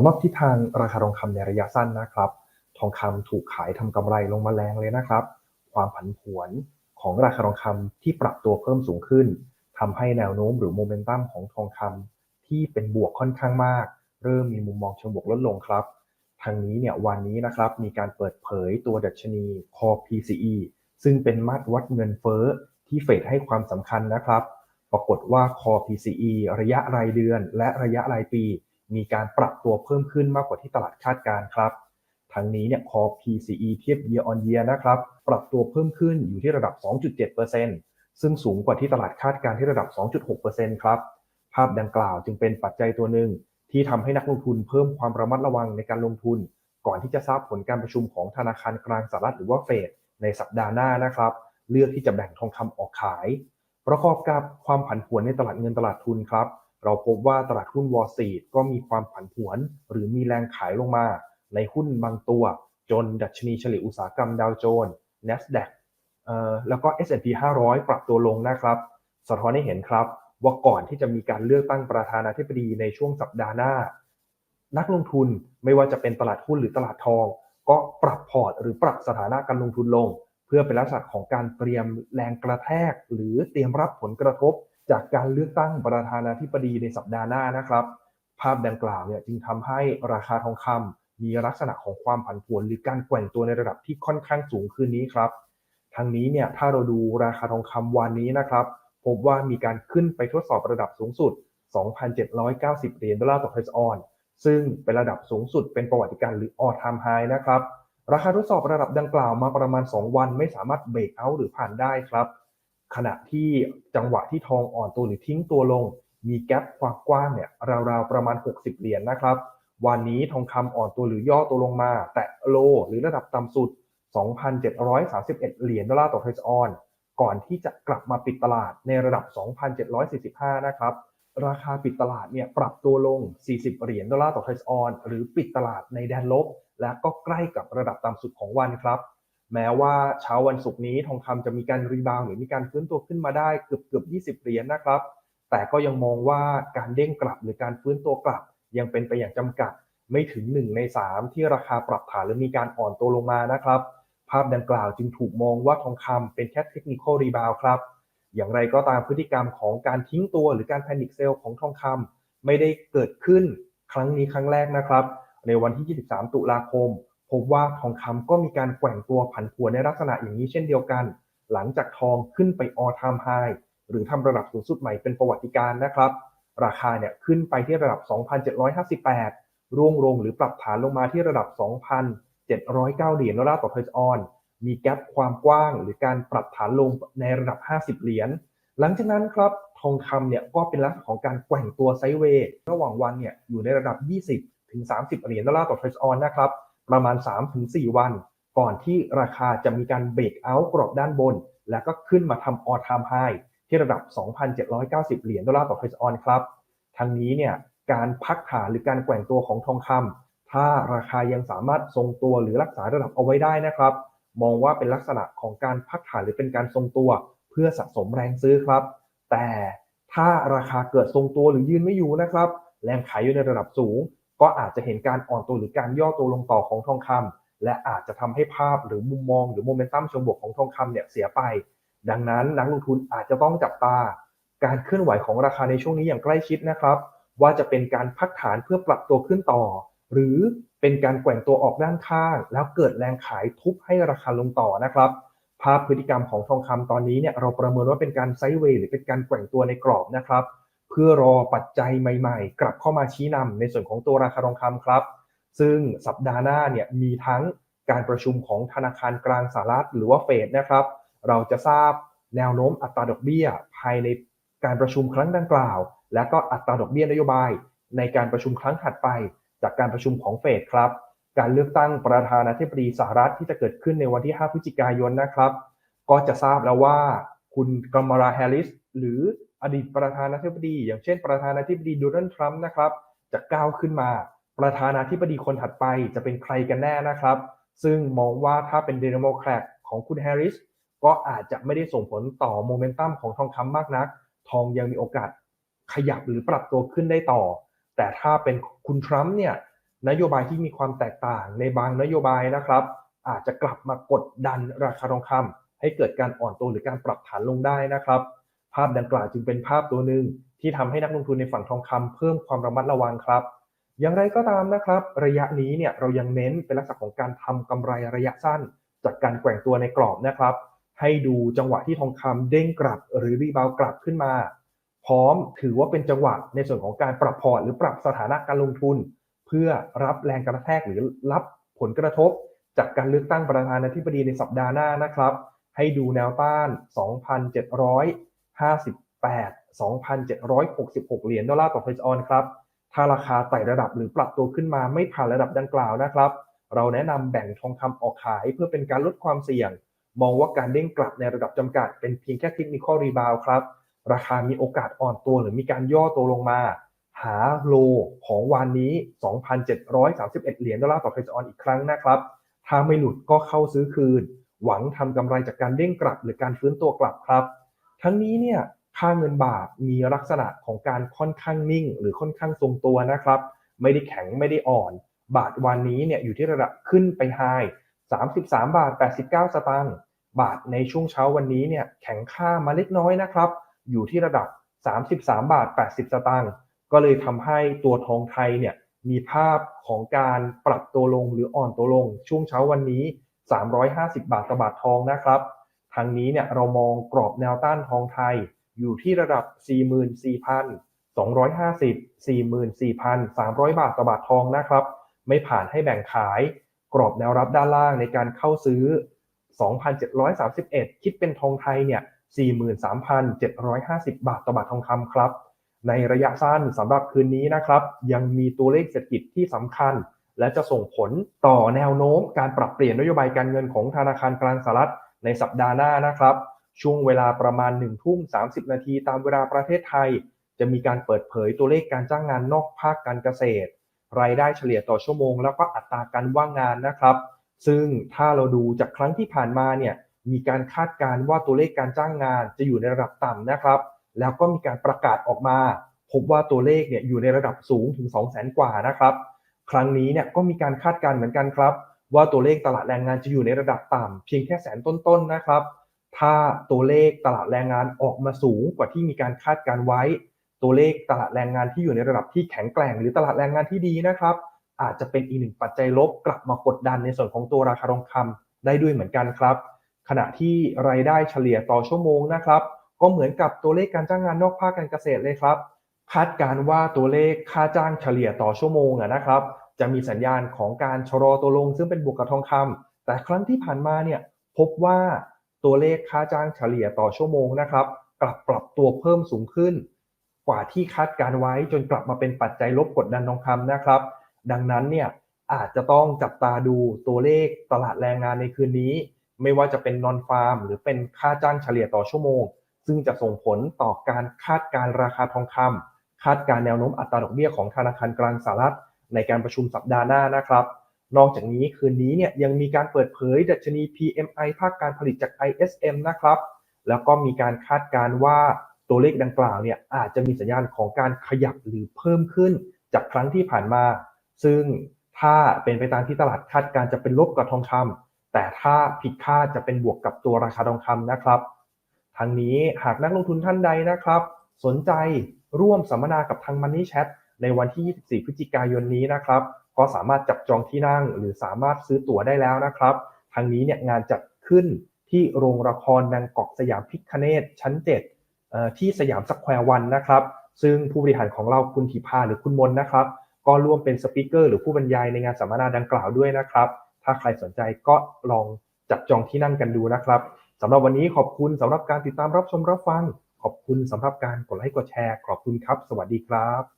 ำหรับทิศทางราคาทองคำในระยะสั้นนะครับ ทองคำถูกขายทำกำไรลงมาแรงเลยนะครับ ความผันผวนของราคาทองคำที่ปรับตัวเพิ่มสูงขึ้นทำให้แนวโน้มหรือโมเมนตัมของทองคำที่เป็นบวกค่อนข้างมาก เริ่มมีมุมมองเชิงบวกลดลงครับ ทางนี้เนี่ยวันนี้นะครับมีการเปิดเผยตัวดัชนี Core PCE ซึ่งเป็นมาตรวัดเงินเฟ้อที่เฟดให้ความสำคัญนะครับ ปรากฏว่า Core PCE ระยะรายเดือนและระยะรายปี มีการปรับตัวเพิ่มขึ้นมากกว่าที่ตลาดคาดการครับทั้งนี้เนี่ย Core PCE เทียบ year on year นะครับปรับตัวเพิ่มขึ้นอยู่ที่ระดับ 2.7%ซึ่งสูงกว่าที่ตลาดคาดการที่ระดับ 2.6%ครับภาพดังกล่าวจึงเป็นปัจจัยตัวหนึ่งที่ทำให้นักลงทุนเพิ่มความระมัดระวังในการลงทุน ก่อนที่จะทราบผลการประชุมของธนาคารกลางสหรัฐหรือว่าเฟดในสัปดาห์หน้านะครับ เลือกที่จะแบ่งทองคำออกขาย ประกอบกับความผันผวนในตลาดเงินตลาดทุนครับ เราพบว่าตลาดหุ้นวอลซีดก็มีความผันผวน หรือมีแรงขายลงมา ในหุ้นบางตัว จนดัชนีเฉลี่ยอุตสาหกรรมดาวโจนส์ NASDAQ เอ่อแล้วก็ S&P 500 ปรับตัวลงนะครับสะท้อนให้เห็นครับ ว่าก่อนที่จะมีการเลือกตั้งประธานาธิบดีในช่วงสัปดาห์หน้า นักลงทุนไม่ว่าจะเป็นตลาดหุ้นหรือตลาดทอง ก็ปรับพอร์ตหรือปรับสถานะการลงทุนลง เพื่อเป็นลักษณะของการเตรียมแรงกระแทก หรือเตรียมรับผลกระทบ จากการเลือกตั้งประธานาธิบดีในสัปดาห์หน้านะครับ ภาพดังกล่าวเนี่ยจึงทำให้ราคาทองคำมีลักษณะของความผันผวนหรือการแกว่งตัวในระดับที่ค่อนข้างสูงขึ้นนี้ครับทางนี้เนี่ยถ้าเราดูราคาทองคำวันนี้นะครับ พบว่ามีการขึ้นไปทดสอบระดับสูงสุด 2,790 เหรียญดอลลาร์ต่อเทรออนซึ่งเป็นระดับสูงสุดเป็นประวัติการหรือ all time high นะครับ ราคาทดสอบระดับดังกล่าวมาประมาณ 2 วันไม่สามารถเบรกเอาหรือผ่านได้ครับ ขณะที่จังหวะที่ทองอ่อนตัวหรือทิ้งตัวลง มีแกลบความกว้างเนี่ยราวๆประมาณ 60 เหรียญนนะครับ วันนี้ทองคำอ่อนตัวหรือย่อตัวลงมา แตะโลหรือระดับต่ำสุด 2,731 เหรียญดอลลาร์ต่อเทรออนก่อนที่จะกลับมาปิดตลาดในระดับ 2,745 นะครับ ราคาปิดตลาดเนี่ยปรับตัวลง 40 เหรียญดอลลาร์ต่อเทรออนหรือปิดตลาดในแดนลบ และก็ใกล้กับระดับต่ำสุดของวันครับ แม้ว่าเช้าวันศุกร์นี้ทองคำจะมีการรีบาวหรือมีการฟื้นตัวขึ้นมาได้เกือบเกือบ20เหรียญนะครับ แต่ก็ยังมองว่าการเด้งกลับหรือการฟื้นตัวกลับ ยังเป็นไปอย่างจำกัด ไม่ถึง 1 ใน 3 ที่ราคาปรับฐานหรือมีการอ่อนตัวลงมานะครับ ภาพดังกล่าวจึงถูกมองว่าทองคำเป็นแค่เทคนิคอลรีบาวครับ อย่างไรก็ตามพฤติกรรมของการทิ้งตัวหรือการแพนิคเซลของทองคำไม่ได้เกิดขึ้นครั้งนี้ครั้งแรกนะครับ ในวันที่ 23 ตุลาคม พบว่าทองคำก็มีการแกว่งตัวผันผวนในลักษณะอย่างนี้เช่นเดียวกัน หลังจากทองขึ้นไป all time high หรือทำระดับสูงสุดใหม่เป็นประวัติการณ์นะครับ ราคาเนี่ยขึ้นไปที่ระดับ 2,758 ร่วงลงหรือปรับฐานลงมาที่ระดับ 2,709 เหรียญดอลลาร์ต่อเทรออน มีแกลบความกว้าง หรือการปรับฐานลงในระดับ 50 เหรียญ หลังจากนั้นครับทองคำเนี่ยก็เป็นลักษณะของการแกว่งตัวไซด์เวย์ระหว่างวันเนี่ยอยู่ในระดับ 20 ถึง 30 เหรียญดอลลาร์ต่อเทรออนนะครับ ประมาณ 3-4 วัน ก่อนที่ราคาจะมีการเบรกเอาท์กรอบด้านบน แล้วก็ขึ้นมาทำออทามไฮที่ระดับ 2,790 เหรียญดอลลาร์ต่อเทรออนครับ ทั้งนี้เนี่ยการพักฐานหรือการแกว่งตัวของทองคำถ้าราคายังสามารถทรงตัวหรือรักษาระดับเอาไว้ได้นะครับ มองว่าเป็นลักษณะของการพักฐานหรือเป็นการทรงตัว เพื่อสะสมแรงซื้อครับ แต่ถ้าราคาเกิดทรงตัวหรือยืนไม่อยู่นะครับ แรงขายอยู่ในระดับสูง ก็อาจจะเห็นการอ่อนตัวหรือการย่อตัวลงต่อของทองคำและอาจจะทำให้ภาพหรือมุมมองหรือโมเมนตัมเชิงบวกของทองคำเนี่ยเสียไป ดังนั้นนักลงทุนอาจจะต้องจับตา การเคลื่อนไหวของราคาในช่วงนี้อย่างใกล้ชิดนะครับ ว่าจะเป็นการพักฐานเพื่อปรับตัวขึ้นต่อ หรือเป็นการแกว่งตัวออกด้านข้าง แล้วเกิดแรงขายทุบให้ราคาลงต่อนะครับ ภาพพฤติกรรมของทองคำตอนนี้เนี่ยเราประเมินว่าเป็นการไซด์เวย์หรือเป็นการแกว่งตัวในกรอบนะครับ พื่อรอปัจจัยใหม่ๆ กลับเข้ามาชี้นำในส่วนของตัวราคาทองคำครับ ซึ่งสัปดาห์หน้าเนี่ยมีทั้งการประชุมของธนาคารกลางสหรัฐหรือว่าเฟดนะครับ เราจะทราบแนวโน้มอัตราดอกเบี้ย ภายในการประชุมครั้งดังกล่าว และก็อัตราดอกเบี้ยนโยบาย ในการประชุมครั้งถัดไป จากการประชุมของเฟดครับ การเลือกตั้งประธานาธิบดีสหรัฐที่จะเกิดขึ้นในวันที่ 5 พฤศจิกายนนะครับ ก็จะทราบแล้วว่าคุณกามมาราแฮริสหรือ อดีตประธานาธิบดี อย่างเช่น ประธานาธิบดีโดนัลด์ทรัมป์นะครับจะก้าวขึ้นมา ประธานาธิบดีคนถัดไปจะเป็นใครกันแน่นะครับ ซึ่งมองว่าถ้าเป็นเดโมแครตของคุณแฮร์ริสก็อาจจะไม่ได้ส่งผลต่อโมเมนตัมของทองคำมากนัก ทองยังมีโอกาสขยับหรือปรับตัวขึ้นได้ต่อ แต่ถ้าเป็นคุณทรัมป์เนี่ยนโยบายที่มีความแตกต่างในบางนโยบายนะครับ อาจจะกลับมากดดันราคาทองคำให้เกิดการอ่อนตัวหรือการปรับฐานลงได้นะครับาพดังกล่าวจึงเป็นภาพตัวหนึ่งที่ทำให้นักลงทุนในฝั่งทองคำเพิ่มความระมัดระวังครับ อย่างไรก็ตามนะครับ ระยะนี้เนี่ยเรายังเน้นเป็นลักษณะของการทำกำไรระยะสั้น จากการแกว่งตัวในกรอบนะครับ ให้ดูจังหวะที่ทองคำเด้งกลับ หรือรีบาวกลับขึ้นมา พร้อมถือว่าเป็นจังหวะในส่วนของการปรับพอร์ตหรือปรับสถานะการลงทุน เพื่อรับแรงกระแทกหรือรับผลกระทบ จากการเลือกตั้งประธานาธิบดีในสัปดาห์หน้านะครับ ให้ดูแนวต้าน 2,700 58,2766 เหรียญดอลลาร์ต่อเฟสออนครับ ถ้าราคาไต่ระดับหรือปรับตัวขึ้นมาไม่ผ่านระดับดังกล่าวนะครับ เราแนะนำแบ่งทองคำออกขายเพื่อเป็นการลดความเสี่ยง มองว่าการเด้งกลับในระดับจำกัด เป็นเพียงแค่เทคนิคอลรีบาวครับ ราคามีโอกาสอ่อนตัวหรือมีการย่อตัวลงมา หาโลของวันนี้ 2,731 เหรียญดอลลาร์ต่อเฟสออนอีกครั้งนะครับ ถ้าไม่หลุดก็เข้าซื้อคืน หวังทำกำไรจากการเด้งกลับหรือการฟื้นตัวกลับครับ ทั้งนี้เนี่ยค่าเงินบาทมีลักษณะของการค่อนข้างนิ่ง หรือค่อนข้างทรงตัวนะครับ ไม่ได้แข็งไม่ได้อ่อน บาทวันนี้เนี่ยอยู่ที่ระดับขึ้นไปไฮ33 บาท 89 สตางค์บาทในช่วงเช้าวันนี้เนี่ยแข็งค่ามาเล็กน้อยนะครับ อยู่ที่ระดับ 33 บาท 80 สตางค์ก็เลยทำให้ตัวทองไทยเนี่ยมีภาพของการปรับตัวลงหรืออ่อนตัวลง ช่วงเช้าวันนี้ 350 บาทต่อบาททองนะครับ ทางนี้เนี่ยเรามองกรอบแนวต้านทองไทยอยู่ที่ระดับ 44,250 44,300 บาทต่อบาททองนะครับ ไม่ผ่านให้แบ่งขายกรอบแนวรับด้านล่างในการเข้าซื้อ 2,731 คิดเป็นทองไทยเนี่ย 43,750 บาทต่อบาททองคำครับ ในระยะสั้นสำหรับคืนนี้นะครับ ยังมีตัวเลขเศรษฐกิจที่สำคัญ และจะส่งผลต่อแนวโน้มการปรับเปลี่ยนนโยบายการเงินของธนาคารกลางสหรัฐ ในสัปดาห์หน้านะครับ ช่วงเวลาประมาณ1ทุ่ม30นาทีตามเวลาประเทศไทย จะมีการเปิดเผยตัวเลขการจ้างงานนอกภาคการเกษตร รายได้เฉลี่ยต่อชั่วโมง แล้วก็อัตราการว่างงานนะครับ ซึ่งถ้าเราดูจากครั้งที่ผ่านมาเนี่ยมีการคาดการณ์ว่าตัวเลขการจ้างงานจะอยู่ในระดับต่ำนะครับ แล้วก็มีการประกาศออกมา พบว่าตัวเลขเนี่ยอยู่ในระดับสูงถึง 2 0 0 0 0 0 กว่านะครับ ครั้งนี้เนี่ยก็มีการคาดการณ์เหมือนกันครับ ว่าตัวเลขตลาดแรงงานจะอยู่ในระดับต่ำเพียงแค่แสนต้นๆนะครับ ถ้าตัวเลขตลาดแรงงานออกมาสูงกว่าที่มีการคาดการไว้ ตัวเลขตลาดแรงงานที่อยู่ในระดับที่แข็งแกร่ง หรือตลาดแรงงานที่ดีนะครับ อาจจะเป็นอีกหนึ่งปัจจัยลบกลับมากดดันในส่วนของตัวราคาทองคำได้ด้วยเหมือนกันครับ ขณะที่รายได้เฉลี่ยต่อชั่วโมงนะครับ ก็เหมือนกับตัวเลขการจ้างงานนอกภาคการเกษตรเลยครับ คาดการว่าตัวเลขค่าจ้างเฉลี่ยต่อชั่วโมงนะครับ จะมีสัญญาณของการชะลอตัวลงซึ่งเป็นบวกกับทองคำแต่ครั้งที่ผ่านมาเนี่ยพบว่าตัวเลขค่าจ้างเฉลี่ยต่อชั่วโมงนะครับ กลับปรับตัวเพิ่มสูงขึ้น กว่าที่คาดการไว้จนกลับมาเป็นปัจจัยลบกดดันทองคำนะครับ ดังนั้นเนี่ยอาจจะต้องจับตาดูตัวเลขตลาดแรงงานในคืนนี้ ไม่ว่าจะเป็นนอนฟาร์ม หรือเป็นค่าจ้างเฉลี่ยต่อชั่วโมง ซึ่งจะส่งผลต่อการคาดการราคาทองคำคาดการแนวโน้มอัตราดอกเบี้ยของธนาคารกลางสหรัฐ ในการประชุมสัปดาห์หน้านะครับ นอกจากนี้คืนนี้เนี่ยยังมีการเปิดเผยดัชนี PMI ภาคการผลิตจาก ISM นะครับ แล้วก็มีการคาดการว่าตัวเลขดังกล่าวเนี่ยอาจจะมีสัญญาณของการขยับหรือเพิ่มขึ้นจากครั้งที่ผ่านมา ซึ่งถ้าเป็นไปตามที่ตลาดคาดการจะเป็นลบกับทองคำแต่ถ้าผิดคาดจะเป็นบวกกับตัวราคาทองคำนะครับทางนี้หากนักลงทุนท่านใดนะครับ สนใจร่วมสัมมนากับทาง Money Chat ในวันที่ 24 พฤศจิกายนนี้นะครับ ก็สามารถจับจองที่นั่งหรือสามารถซื้อตั๋วได้แล้วนะครับ ทางนี้เนี่ยงานจัดขึ้นที่โรงละครแบงกอกสยามพิคเนตชั้น 7 ที่สยามสแควร์วันนะครับ ซึ่งผู้บริหารของเราคุณธีพาหรือคุณมนนะครับ ก็ร่วมเป็นสปิเกอร์หรือผู้บรรยายในงานสัมมนาดังกล่าวด้วยนะครับ ถ้าใครสนใจก็ลองจับจองที่นั่งกันดูนะครับสำหรับวันนี้ขอบคุณสำหรับการติดตามรับชมรับฟัง ขอบคุณสำหรับการกดไลค์กดแชร์ ขอบคุณครับ สวัสดีครับ